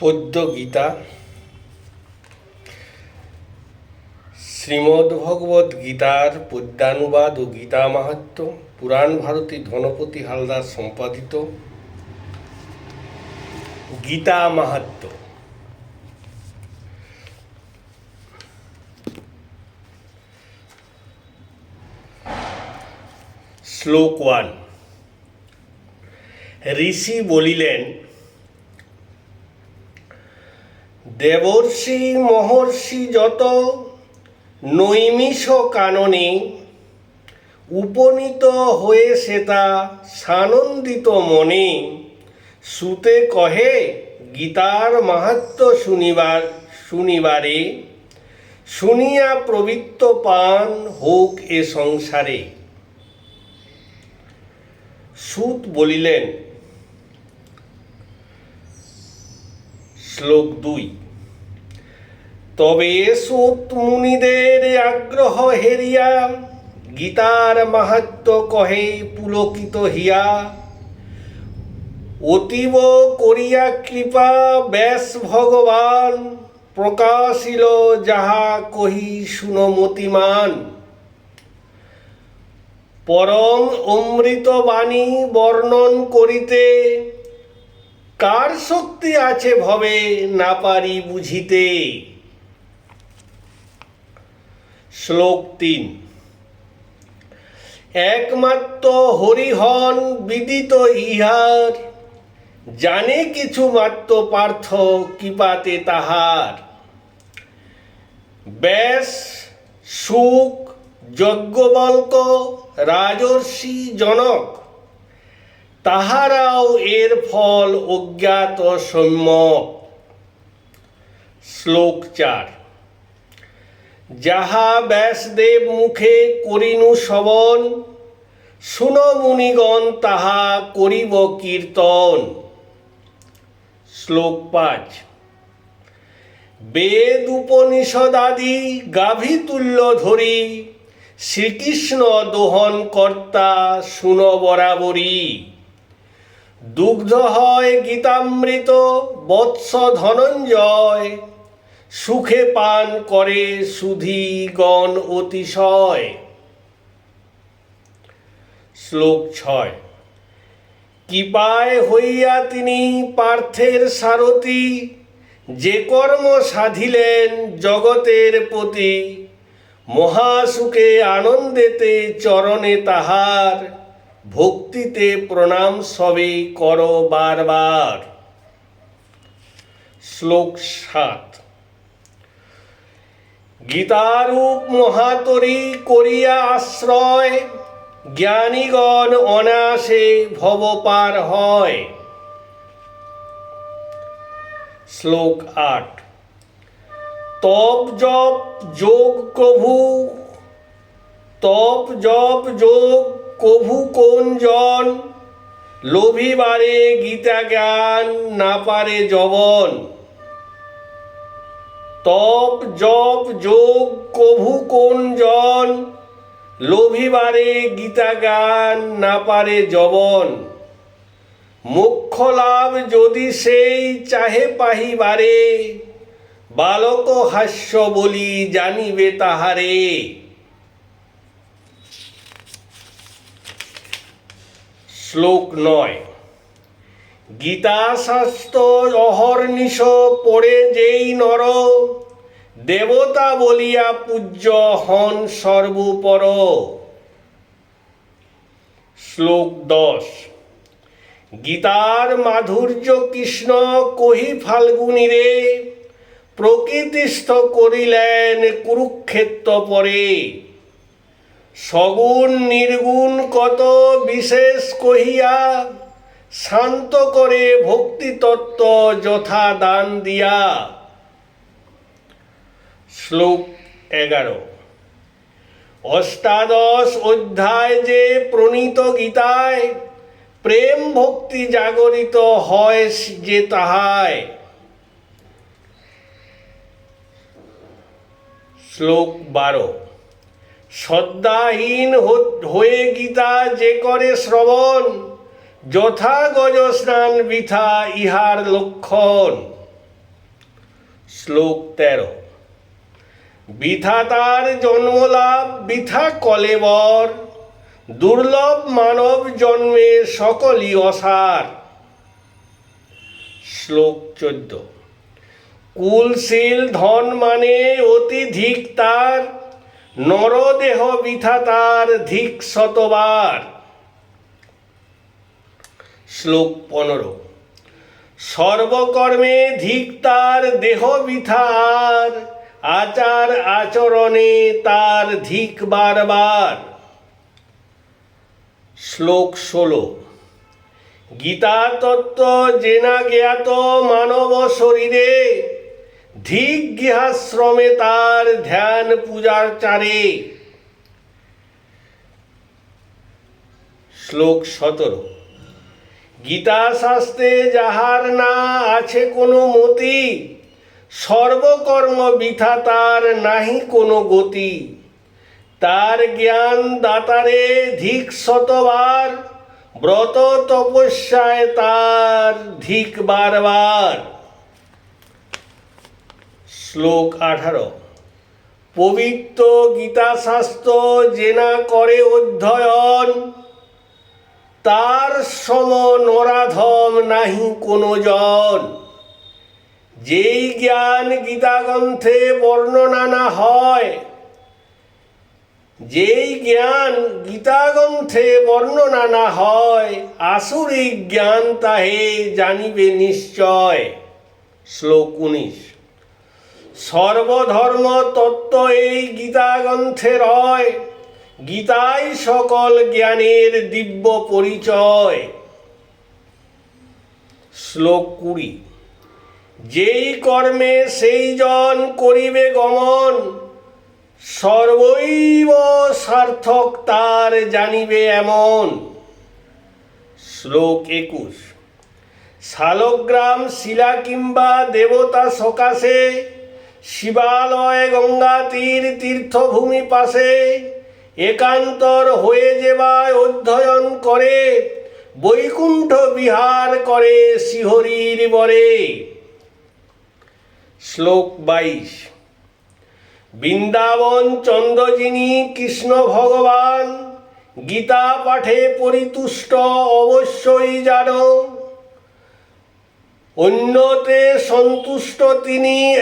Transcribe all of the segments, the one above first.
পদ্য গীতা শ্রীমদ্ভগবদ গীতার পদ্যানুবাদ ও গীতা মাহাত্ম, পুরাণ ভারতী ধনপতি হালদার সম্পাদিত, গীতা মাহাত্ম। শ্লোক ওয়ান। ঋষি বলিলেন দেবর্ষি মহর্ষি যত নৈমিষ কাননে উপনীত হয়ে সেতা সানন্দিত মনে। সুতে কহে, গীতার মাহাত্ম শুনিবার শুনিবারে, শুনিয়া প্রবৃত্ত পান হোক এ সংসারে। সুত বলিলেন, শ্লোক দুই তবে সুত মুনিদের আগ্রহ হেরিয়া, গীতার মাহাত্ম কহে পুলকিত হিয়া। অতীব করিয়া কৃপা, ব্যাস ভগবান, প্রকাশিল যাহা কহি শুনমতিমান পরম অমৃত বাণী বর্ণন করিতে কার শক্তি আছে ভবে না পারি বুঝিতে। শ্লোক তিন। একমাত্র হরিহন বিদিত ইহার, জানে কিছু মাত্র পার্থ কিপাতে তাহার। ব্যাস, সুখ, যজ্ঞবল্ক, রাজর্ষি জনক, তাহারাও এর ফল অজ্ঞাত সম্যক। শ্লোক চার। যাহা ব্যাসদেব মুখে করিনু শবন শুন মুনিগণ, তাহা করিব কীর্তন। শ্লোক পাঁচ। বেদ উপনিষদাদি গাভী তুল্য ধরি, শ্রীকৃষ্ণ দোহন কর্তা শুন বরাবরী। দুগ্ধ হয় গীতামৃত, বৎস ধনঞ্জয় সুখে পান করে সুধী গণ অতিশয়। শ্লোক ছয়, কৃপায় হইয়া তিনি পার্থের সারথি, যে কর্ম সাধিলেন জগতের প্রতি, মহাসুখে আনন্দেতে চরণে তাহার, ভক্তিতে প্রণাম সবে কর বারবার। শ্লোক সাত গীতারূপ মহাতরী করিয়া আশ্রয়, জ্ঞানীগণ অনাসে ভবপার হয়। শ্লোক আট। তপ জপ যোগ কভু, তপ জপ যোগ কভু কোন জন? লোভিবারে গীতা জ্ঞান না পারে জবন তপ, জপ, যোগ, কভু কোন জন লোভিবারে গীতা গান, না পারে জবন। মুখ্য লাভ যদি সেই চাহে পাহিবারে, বালক হাস্য বলি জানিবে তাহারে। শ্লোক নয়। গীতা শাস্ত্র অহর্নিশ পড়ে যেই নর, দেবতা বলিয়া পূজ্য হন সর্বপর। শ্লোক দশ, গীতার মাধুর্য কৃষ্ণ কহি ফাল্গুনিরে প্রকৃতিস্থ করিলেন কুরুক্ষেত্র পরে। সগুণ নির্গুণ কত বিশেষ কহিয়া শান্ত করে ভক্তি তত্ত্ব যথা দান দিয়া। শ্লোক এগারো। অষ্টাদশ অধ্যায় যে প্রণীত গীতায় প্রেম ভক্তি জাগরিত হয় যে তাহায়। শ্লোক বারো। শ্রদ্ধাহীন হয়ে গীতা যে করে শ্রবণ যথা গজ স্নান বৃথা ইহার লক্ষণ। শ্লোক তেরো। বৃথা তার জন্মলাভ, বৃথা কলেবর দুর্লভ মানব জন্মে সকলই অসার। শ্লোক চোদ্দ। কুলশীল ধন মানে অতি ধিক তার, নরদেহ বৃথা তার ধিক শতবার। শ্লোক পনেরো। সর্বকর্মে ধিক তার দেহ বিথার আচার আচরণে তার ধিক বারবার। শ্লোক ষোলো। গীতা তত্ত্ব জেনা জ্ঞাত মানব শরীরে, ধিক গৃহাশ্রমে তার ধ্যান পূজার চারে। শ্লোক সতেরো। গীতা শাস্ত্রে যাহার না আছে কোনো মতি, সর্বকর্ম বৃথা তার নাহি কোনো গতি। তার জ্ঞান দাতারে ধিক শতবার, ব্রত তপস্যায় তার ধিক বারবার। শ্লোক আঠারো। পবিত্র গীতাশাস্ত্র জেনা করে অধ্যয়ন তার সম নরাধম নাহি কোনো জন যেই জ্ঞান গীতাগ্রন্থে বর্ণনা না হয়, যেই জ্ঞান গীতাগ্রন্থে বর্ণনা না হয় আসুরিক জ্ঞান তাহে জানিবে নিশ্চয়। শ্লোক উনিশ। সর্বধর্ম তত্ত্ব এই গীতাগ্রন্থে রয়। গীতাই সকল জ্ঞানের দিব্য পরিচয়। শ্লোক কুড়ি। যেই কর্মে সেই জন করিবে গমন, সর্বৈব সার্থক তার জানিবে এমন। শ্লোক একুশ। শালগ্রাম শিলা কিংবা দেবতা সকাশে, শিবালয় গঙ্গা তীর তীর্থভূমি পাশে একান্তর হয়ে যেবায় অধ্যয়ন করে, বৈকুণ্ঠ বিহার করে শিহরির বরে। শ্লোক বাইশ। বৃন্দাবন চন্দ্রজিনী কৃষ্ণ ভগবান, গীতা পাঠে পরিতুষ্ট অবশ্যই জানো। অন্যতে সন্তুষ্ট তিনি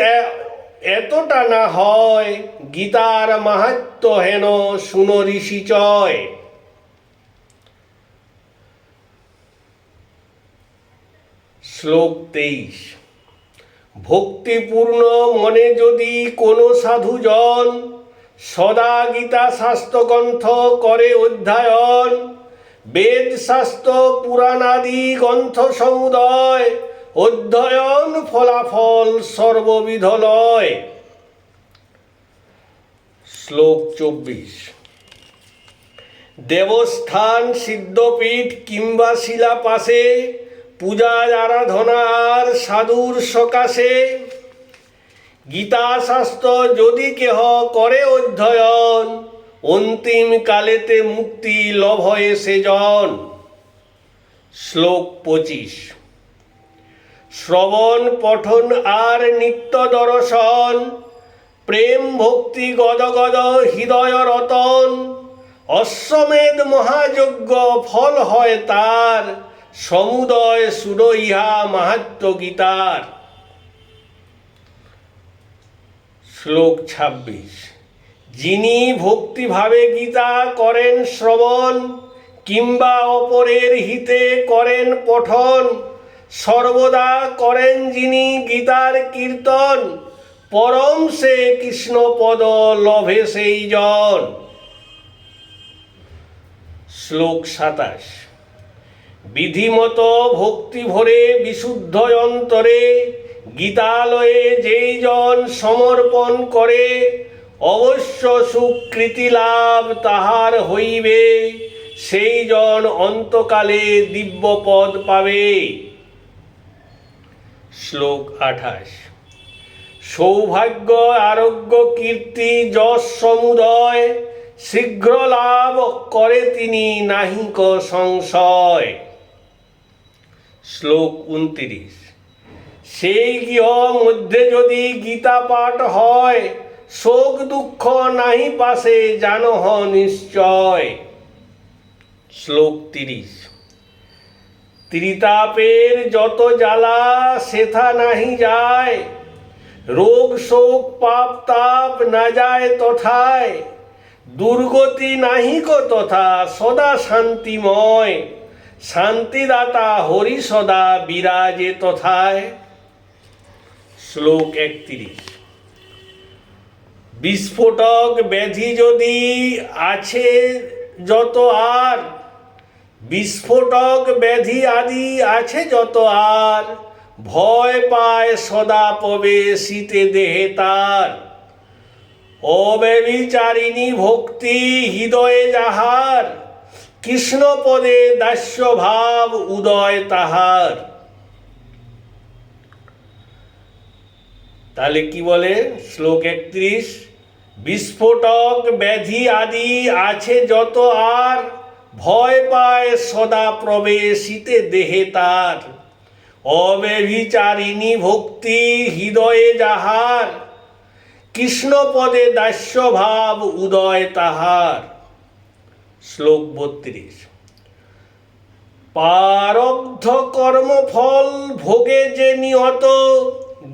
এতটা না হয় গীতার মাহাত্ম হেন শুনো ঋষিচয় শ্লোক তেইশ। ভক্তিপূর্ণ মনে যদি কোনো সাধুজন সদা গীতা শাস্ত্রগ্রন্থ করে অধ্যয়ন, বেদ শাস্ত্র পুরাণাদি গ্রন্থ সমুদয় অধ্যয়ন ফলাফল সর্ববিধ লয় শ্লোক চব্বিশ। দেবস্থান সিদ্ধপীঠ কিংবা শিলা পাশে পূজা আরাধনা আর সাধুর সকাশে। গীতা শাস্ত্র যদি কেহ করে অধ্যয়ন, অন্তিম কালেতে মুক্তি লভয়ে সেজন। শ্লোক পঁচিশ। শ্রবণ, পঠন আর নিত্য দর্শন, প্রেম ভক্তি গদগদ হৃদয় রতন, অশ্বমেধ মহাযজ্ঞ ফল হয় তার, সমুদয় সুর ইহা মাহাত্ম গীতার। শ্লোক ছাব্বিশ। যিনি ভক্তিভাবে গীতা করেন শ্রবণ, কিংবা অপরের হিতে করেন পঠন সর্বদা করেন যিনি গীতার কীর্তন, পরম সে কৃষ্ণপদ লভে সেই জন। শ্লোক সাতাশ। বিধিমত ভক্তি ভরে বিশুদ্ধ অন্তরে গীতালয়ে যেই জন সমর্পণ করে, অবশ্য সুকৃতি লাভ তাহার হইবে, সেই জন অন্তকালে দিব্য পদ পাবে। শ্লোক আঠাশ। সৌভাগ্য, আরোগ্য, কীর্তি, যশ, সমুদয়, শীঘ্র লাভ করে তিনি নাহিক সংশয়। শ্লোক উনত্রিশ। সেই গৃহ মধ্যে যদি গীতা পাঠ হয়, শোক দুঃখ নাহি পাশে, জানহ নিশ্চয়। শ্লোক তিরিশ। ত্রিতাপের যত জ্বালা সেথা নাহি যায়। রোগ শোক পাপ তাপ না যায় তথায়। দুর্গতি নাহিক তথা, সদা শান্তিময়। শান্তিদাতা হরি সদা বিরাজে তথায়। শ্লোক একত্রিশ। বিস্ফোটক ব্যাধি যদি আছে যত আর বিস্ফোটক ব্যাধি আদি আছে যত আর। ভয় পায় সদা শীতে দেহে তার। অব্যবিচারিণী ভক্তি হৃদয়ে যাহার কৃষ্ণ পদে দাস্য ভাব উদয় তাহার। তাহলে কি বলে? শ্লোক একত্রিশ, বিস্ফোটক ব্যাধি আদি আছে যত আর। ভয় পায় সদা প্রবেশিতে দেহে তার। অব্যভিচারিণী ভক্তি হৃদয়ে যাহার কৃষ্ণ পদে দাস্য ভাব উদয় তাহার। শ্লোক বত্রিশ। পারব্ধ কর্মফল ভোগে যে নিহত,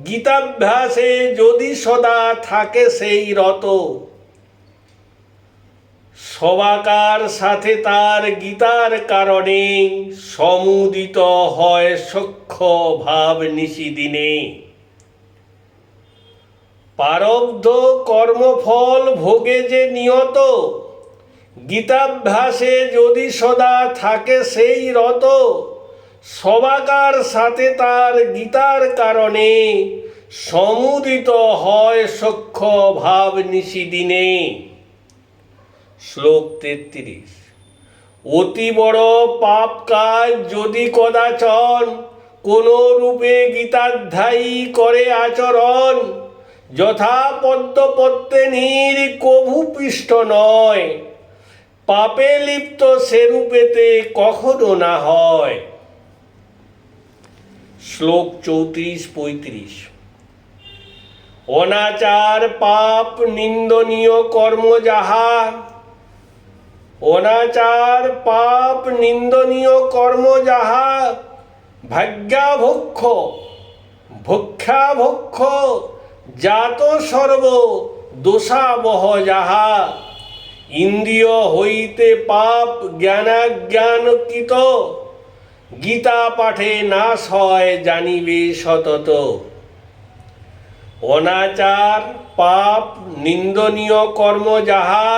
গীতাভ্যাসে যদি সদা থাকে সেই রত। সবাকার সাথে তার গীতার কারণে সমুদিত হয় সক্ষ ভাব নিশিদিনে। পারব্ধ কর্মফল ভোগে যে নিয়ত, গীতাভ্যাসে যদি সদা থাকে সেই রত, সবাকার সাথে তার গীতার কারণে সমুদিত হয় সক্ষ ভাব নিশিদিনে। শ্লোক তেত্রিশ। অতি বড় পাপ কাজ যদি কদাচন কোন রূপে গীতাধ্যায়ী করে আচরণ, যথা পদ্মপত্তেনীর কভু পৃষ্ঠ নয়। পাপে লিপ্ত সেরূপেতে কখনো না হয়। শ্লোক চৌত্রিশ পঁয়ত্রিশ। অনাচার পাপ নিন্দনীয় কর্ম যাহা অনাচার, পাপ, নিন্দনীয় কর্ম যাহা ভাগ্যাভক্ষ, ভক্ষাভক্ষ, জাত সর্ব দোষাবহ যাহা। ইন্দ্রিয় হইতে পাপ জ্ঞানাজ্ঞানকৃত, গীতা পাঠে নাশ হয় জানিবে সতত। অনাচার, পাপ, নিন্দনীয় কর্ম যাহা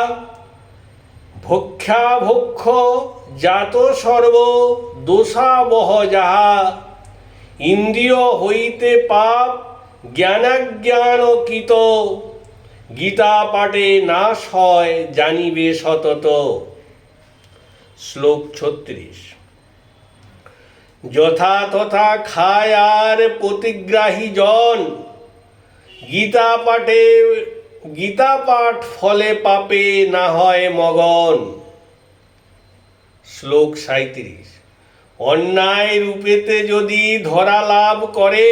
ভক্ষাভক্ষ জাত সর্ব দোষাবহ যাহা। ইন্দ্রিয় হইতে পাপ জ্ঞানাজ্ঞানকৃত। গীতা পাঠে নাশ হয় জানিবে সতত। শ্লোক ছত্রিশ। যথা তথা খায় আর প্রতিগ্রাহী জন গীতা পাঠে গীতা পাঠ ফলে পাপে না হয় মগন। শ্লোক সাঁত্রিশ অন্যায় রূপেতে যদি ধরা লাভ করে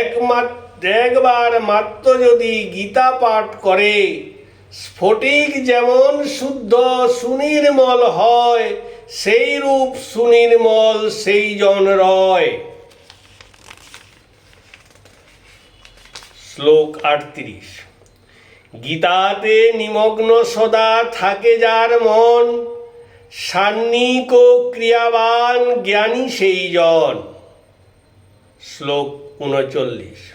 একমাত্র একবার মাত্র যদি গীতা পাঠ করে, স্ফটিক যেমন শুদ্ধ সুনির্মল হয়, সেই রূপ সুনির্মল সেই জন রয়। শ্লোক আটত্রিশ। গীতাতে নিমগ্ন সদা থাকে যার মন। সান্নিক ক্রিয়াবান জ্ঞানী সেই জন। শ্লোক উনচল্লিশ।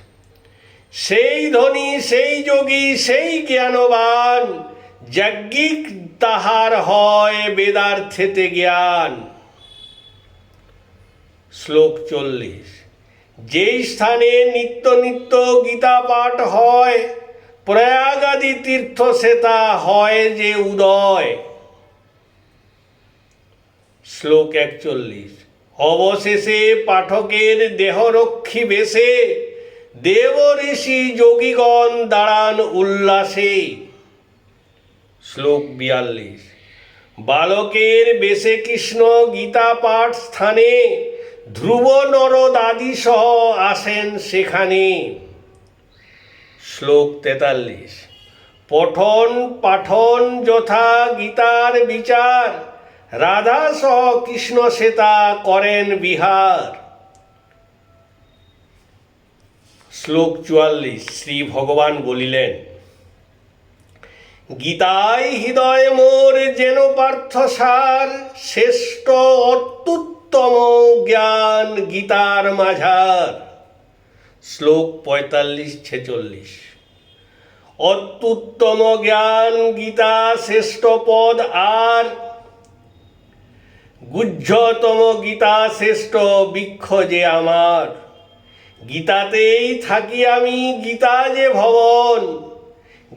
সেই ধনী, সেই যোগী, সেই জ্ঞানবান, যজ্ঞিক তাহার হয় বেদার্থেতে জ্ঞান। শ্লোক চল্লিশ। যেই স্থানে নিত্য নিত্য গীতা পাঠ হয় প্রয়াগাদি তীর্থ সেতা হয় যে উদয়। শ্লোক একচল্লিশ। অবশেষে পাঠকের দেহরক্ষী বেশে দেব ঋষি যোগীগণ দাঁড়ান উল্লাসে। শ্লোক বিয়াল্লিশ। বালকের বেশে কৃষ্ণ গীতা পাঠ স্থানে ধ্রুব নরদ সহ আসেন সেখানে। শ্লোক তেতাল্লিশ। পঠন পাঠন যথা গীতার বিচার, রাধা সহ কৃষ্ণ শ্বেতা করেন বিহার। শ্লোক চুয়াল্লিশ, শ্রী ভগবান বলিলেন, গীতায় হৃদয় মোর যেন পার্থ সার শ্রেষ্ঠ অত্যুত্তম জ্ঞান গীতার মাঝার। শ্লোক পঁয়তাল্লিশ, ছেচল্লিশ। অত্যুত্তম জ্ঞান গীতা শ্রেষ্ঠ পদ আর গুহ্যতম গীতা শ্রেষ্ঠ বৃক্ষ যে আমার। গীতাতেই থাকি আমি, গীতা যে ভবন।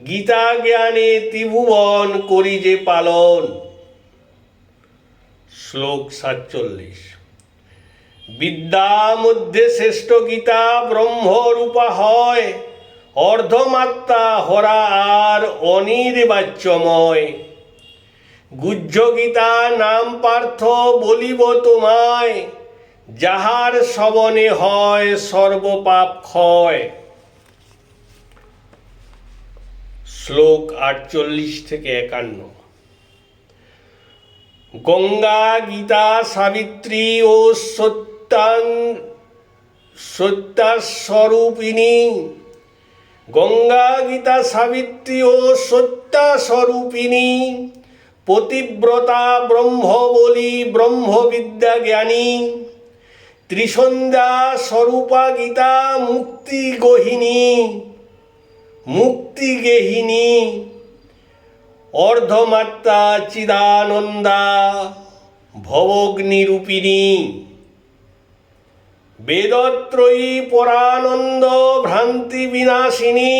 গীতা জ্ঞানে ত্রিভুবন করি যে পালন। শ্লোক সাতচল্লিশ। বিদ্যা মধ্যে শ্রেষ্ঠ গীতা ব্রহ্মরূপা হয়। অর্ধমাত্রা হরা আর অনির্বাচ্যময়। গুহ্য গীতা নাম পার্থ বলিব তোমায়। যাহার শ্রবণে হয় সর্বপাপ ক্ষয়। শ্লোক আটচল্লিশ থেকে একান্ন। গঙ্গা গীতা সাবিত্রী ও সত্যান সত্যাস্বরূপিণী। গঙ্গা গীতা সাবিত্রী ও সত্যাস্বরূপিণী। পতিব্রতা ব্রহ্ম বলি ব্রহ্মবিদ্যা জ্ঞানী। ত্রিসন্ধ্যা স্বরূপা গীতা মুক্তি গহিনী। মুক্তি গেহিনী। অর্ধমাত্রা চিদানন্দা ভবগ্নিরূপিণী। বেদত্রয়ী পরানন্দ ভ্রান্তি বিনাশিনী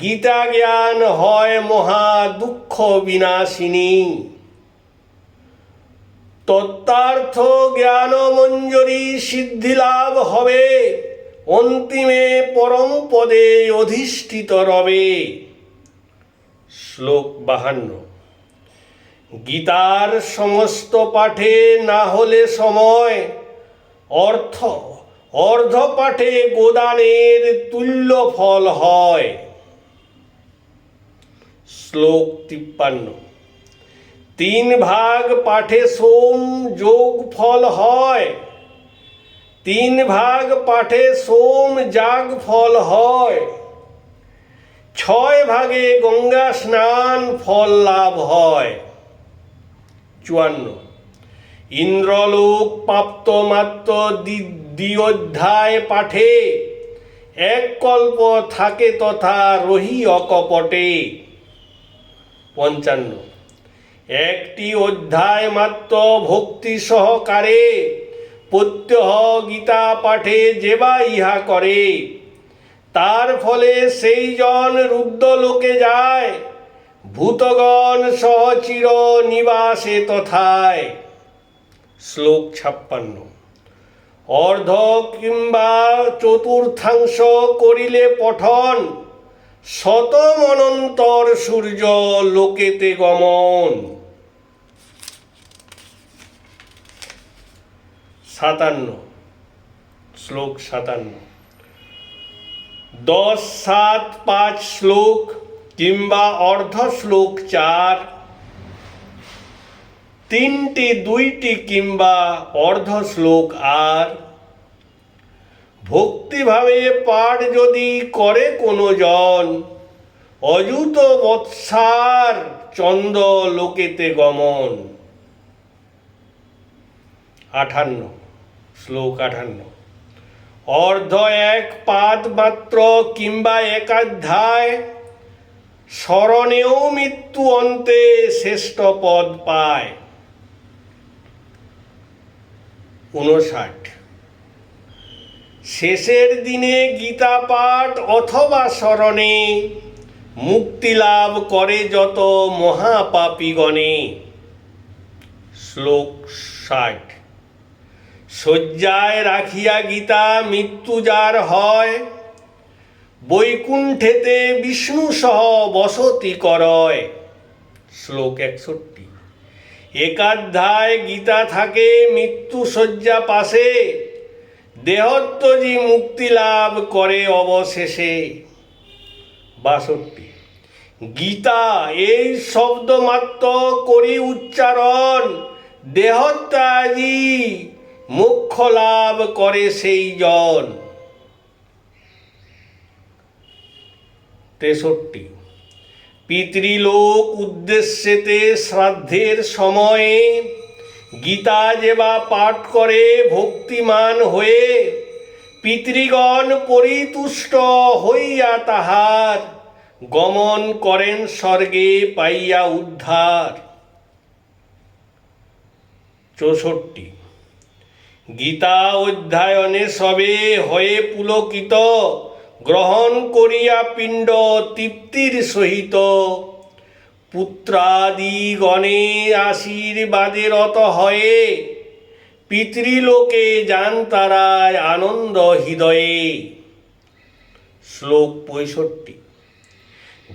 গীতা জ্ঞান হয় মহা দুঃখ বিনাশিনী। তত্ত্বার্থ জ্ঞান মঞ্জরি সিদ্ধি লাভ হবে, অন্তিমে পরম পদে অধিষ্ঠিত রবে। শ্লোক বাহান্ন। গীতার সমস্ত পাঠে না হলে সময় অর্থ অর্ধ পাঠে গোদানের তুল্য ফল হয়। শ্লোক তিপ্পান্ন। তিন ভাগ পাঠে সোম যোগ ফল হয়। তিন ভাগ পাঠে সোম যাগ ফল হয়। ছয় ভাগে গঙ্গা স্নান ফল লাভ হয়। চুয়ান্ন। ইন্দ্রলোক প্রাপ্ত মাত্র দ্বিঅধ্যায় পাঠে এক কল্প থাকে তথা রহি অকপটে। পঞ্চান্ন। একটি অধ্যায় মাত্র ভক্তি সহকারে প্রত্যহ গীতা পাঠে যেবা ইহা করে। তার ফলে সেই জন রুদ্র লোকে যায়, ভূতগণ সহচির নিবাসে তথায়। শ্লোক ছাপ্পান্ন। অর্ধ কিংবা চতুর্থাংশ করিলে পঠন শতমনন্তর সূর্য লোকেতে গমন। সাতান্ন, শ্লোক সাতান্ন। দশ, সাত, পাঁচ শ্লোক কিংবা অর্ধ শ্লোক চার তিনটি, দুইটি কিংবা অর্ধ শ্লোক আর। ভক্তিভাবে পাঠ যদি করে কোনো জন অযুত বৎসার চন্দ লোকেতে গমন। আঠান্ন, শ্লোক আঠান্ন। অর্ধ এক পাদ মাত্র কিংবা একাধ্যায়, স্মরণেও মৃত্যু অন্তে শ্রেষ্ঠ পদ পায়। উনষাট শেষের দিনে গীতা পাঠ অথবা স্মরণে মুক্তি লাভ করে যত মহাপাপীগণে। শ্লোক ষাট। শয্যায় রাখিয়া গীতা মৃত্যু যার হয়, বৈকুণ্ঠেতে বিষ্ণু সহ বসতি করয়। শ্লোক একষট্টি। একাধ্যায় গীতা থাকে মৃত্যু শয্যা পাশে। দেহত্বজি মুক্তি লাভ করে অবশেষে। বাষট্টি। গীতা, এই শব্দ মাত্র করি উচ্চারণ। দেহত্যাজি মুখ্য লাভ করে সেই জন। তেষট্টি। পিতৃলোক উদ্দেশ্যেতে শ্রাদ্ধের সময়ে গীতা যেবা পাঠ করে ভক্তিমান হয়ে পিতৃগণ পরিতুষ্ট হইয়া তাহার গমন করেন স্বর্গে পাইয়া উদ্ধার। চৌষট্টি। গীতা অধ্যায়নে সবে হয়ে পুলকিত গ্রহণ করিয়া পিণ্ড তৃপ্তির সহিত। পুত্রাদি গণে আশীর্বাদে রত হয়ে পিতৃলোকে যান তারায় আনন্দ হৃদয়ে। শ্লোক পঁয়ষট্টি।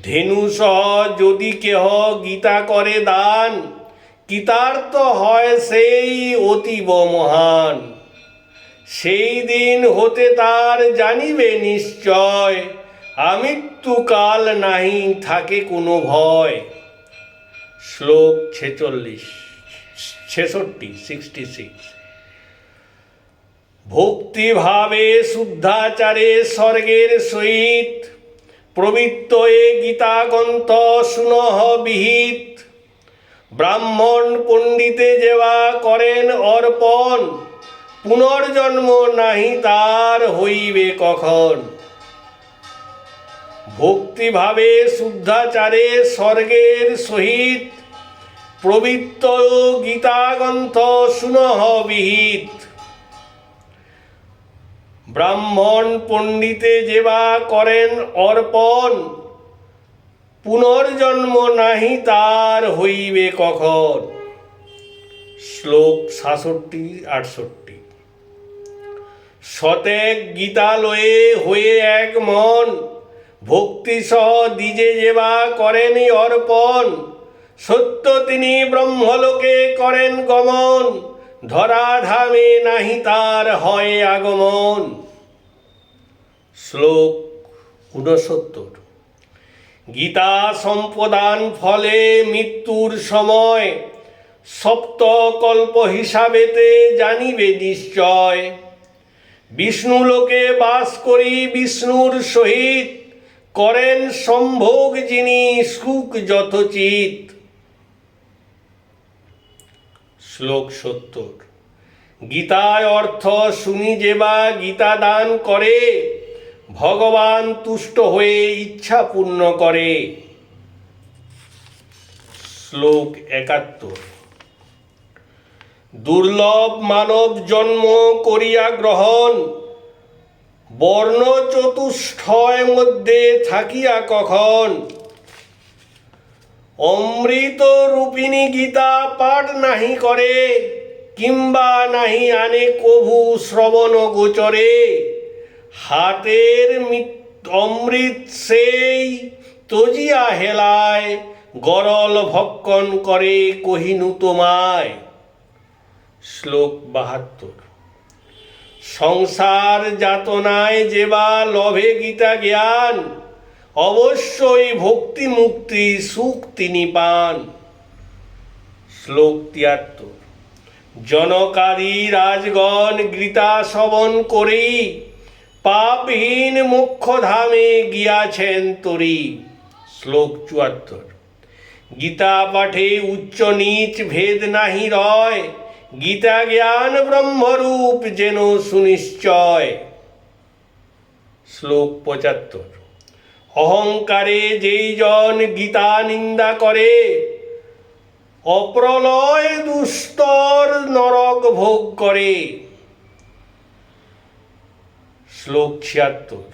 ধেনু সহ যদি কেহ গীতা করে দান, কৃতার্থ হয় সেই অতীব মহান। সেই দিন হতে তার জানিবে নিশ্চয়, আমৃত্যুকাল নাহি, থাকে কোনো ভয়। শ্লোক ছেচল্লিশ, ছেষট্টি সিক্সটি সিক্স ভক্তিভাবে শুদ্ধাচারে স্বর্গের সহিত, প্রবৃত্ত এ গীতাগন্ত সুনহ বিহিত। ব্রাহ্মণ পণ্ডিতে যেবা করেন অর্পণ পুনর্জন্ম নাহি তার হইবে কখন? ভক্তিভাবে শুদ্ধাচারে স্বর্গের সহিত প্রবৃত্ত গীতাগন্থ সুনহ বিহিত। ব্রাহ্মণ পণ্ডিতে যেবা করেন অর্পণ, পুনর্জন্ম নাহি তার হইবে কখন? শ্লোক সাতষট্টি আটষট্টি। শতেক গীতালয়ে হয়ে এক মন, ভক্তি সহ দ্বিজে যেবা করেনি অর্পণ। সত্য তিনি ব্রহ্মলোকে করেন গমন, ধরাধামে নাহি তার হয় আগমন। শ্লোক ঊনসত্তর। গীতা সম্পদান ফলে মৃত্যুর সময়, সপ্তকল্প হিসাবেতে জানিবে নিশ্চয়। বিষ্ণুলোকে বাস করি বিষ্ণুর সহিত। করেন সম্ভোগ যিনি, সুখ যথোচিত শ্লোক সত্তর। গীতায় অর্থ শুনি যেবা গীতা দান করে, ভগবান তুষ্ট হয়ে ইচ্ছা পূর্ণ করে। শ্লোক একাত্তর। দুর্লভ মানব জন্ম করিয়া গ্রহণ বর্ণ চতুষ্ঠয় মধ্যে থাকিয়া কখন? অমৃত রূপিণী গীতা পাঠ নাহি করে কিংবা নাহি আনে কভু শ্রবণ গোচরে। হাতের মিত- অমৃত সেই তজিয়া হেলায়, গরল ভক্ষণ করে কহিনু তোমায়। শ্লোক বাহাত্তর। সংসার যাতনায় যেবা লভে গীতা জ্ঞান, অবশ্যই ভক্তি মুক্তি সুখ তিনি পান। শ্লোক তিয়াত্তর। জনকারী রাজগণ গীতা শ্রবণ করি পাপহীন মোক্ষধামে গিয়াছেন তরি। শ্লোক চুয়াত্তর। গীতা পাঠে উচ্চ নীচ ভেদ নাহি রয় গীতা জ্ঞান ব্রহ্মরূপ যেন সুনিশ্চয়। শ্লোক পঁচাত্তর। অহংকারে যেই জন গীতা নিন্দা করে, অপ্রলয় দুস্তর নরক ভোগ করে। শ্লোক ছিয়াত্তর।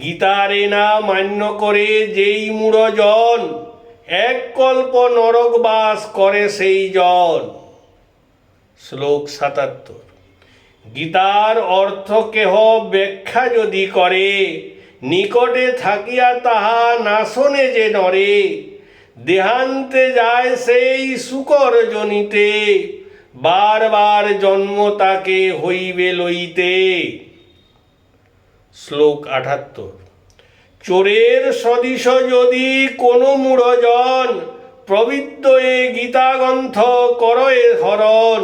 গীতারে না মান্য করে যেই মূঢ়জন, এক কল্প নরক বাস করে সেই জন। শ্লোক সাতাত্তর। গীতার অর্থ কেহ ব্যাখ্যা যদি করে, নিকটে থাকিয়া তাহা নাশনে যে নরে দেহান্তে যায় সেই শুকর জনিতে, বারবার জন্ম তাকে হইবে লইতে। শ্লোক আঠাত্তর চোরের সদৃশ যদি কোনো মূঢ়জন, প্রবৃত্ত এ গীতাগ্রন্থ করয়ে হরণ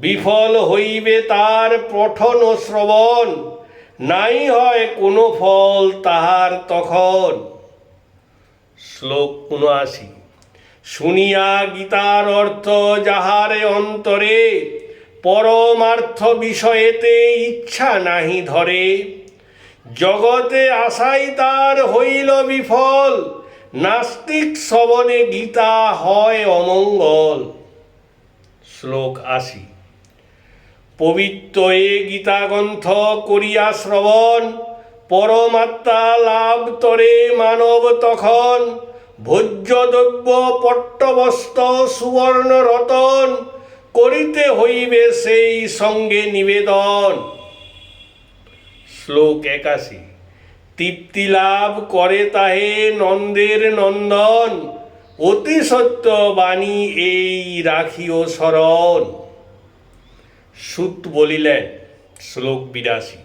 বিফল হইবে তার পঠন ও শ্রবণ। নাই হয় কোনো ফল তাহার তখন। শ্লোক উনআশি। শুনিয়া গীতার অর্থ যাহারে অন্তরে, পরমার্থ বিষয়েতে ইচ্ছা নাহি ধরে। জগতে আশাই তার হইল বিফল, নাস্তিক শ্রবণে গীতা হয় অমঙ্গল। শ্লোক আশি। পবিত্র এ গীতাগ্রন্থ করিয়া শ্রবণ, পরমাত্মা লাভ তরে মানব তখন। ভোজ্য দ্রব্য পট্টবস্ত্র সুবর্ণ রতন করিতে হইবে সেই সঙ্গে নিবেদন। শ্লোক একাশি। তৃপ্তি লাভ করে তাহে নন্দের নন্দন, অতি সত্য বাণী এই রাখিও স্মরণ সুত বলিলেন শ্লোক বিরাশি।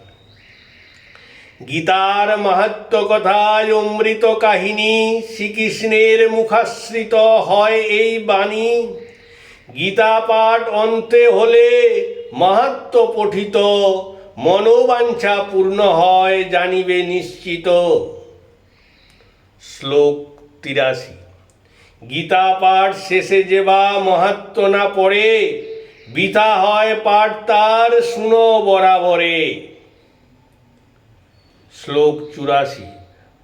গীতার মাহাত্ম কথায় অমৃত কাহিনী শ্রীকৃষ্ণের মুখাশ্রিত হয় এই বাণী। গীতা পাঠ অন্তে হলে মাহাত্ম পঠিত, মনোবাঞ্ছা পূর্ণ হয় জানিবে নিশ্চিত। শ্লোক তিরাশি। গীতা পাঠ শেষে যে বা মাহাত্ম না পড়ে বৃথা হয় পাঠ তার, শুনো বরাবরে। শ্লোক চুরাশি।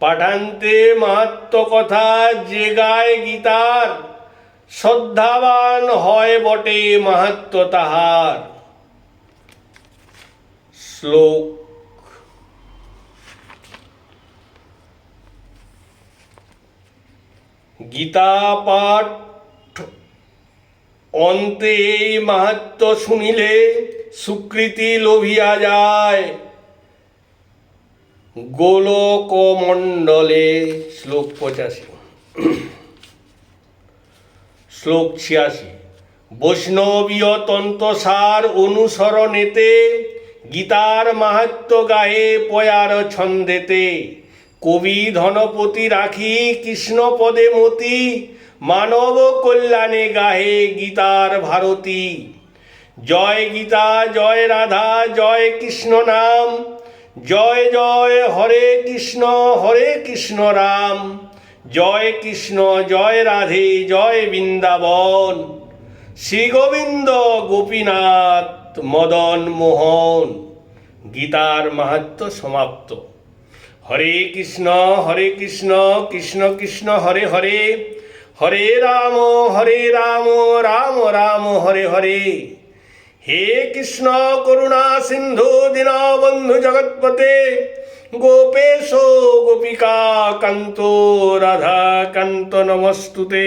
পাঠান্তে মাহাত্ম কথা যে গায় গীতার, শ্রদ্ধাবান হয় বটে মাহাত্ম তাহার। শ্লোক গীতা পাঠ অন্তে এই মাহাত্ম শুনিলে সুকৃতি লোভিয়া যায়। গোলকমণ্ডলে শ্লোক পঁচাশি। শ্লোক ছিয়াশি। বৈষ্ণবীয় তন্ত্রসার অনুসরণেতে গীতার মাহাত্ম গায়ে পয়ার ছন্দেতে। কবি ধনপতি রাখি কৃষ্ণ পদে মতি মানব কল্যাণে গাহে গীতার ভারতী। জয় গীতা, জয় রাধা, জয় কৃষ্ণ নাম। জয় জয়, হরে কৃষ্ণ হরে কৃষ্ণ রাম। জয় কৃষ্ণ, জয় রাধে, জয় বৃন্দাবন। শ্রী গোবিন্দ গোপীনাথ মদন মোহন। গীতার মাহাত্ম সমাপ্ত। হরে কৃষ্ণ হরে কৃষ্ণ কৃষ্ণ কৃষ্ণ, হরে হরে। হরে রাম হরে রাম রাম রাম, হরে হরে। হে কৃষ্ণ করুণা সিন্ধু দীনবন্ধু জগৎপতে, গোপেশ গোপিকা কান্ত রাধা কান্ত নমস্তুতে।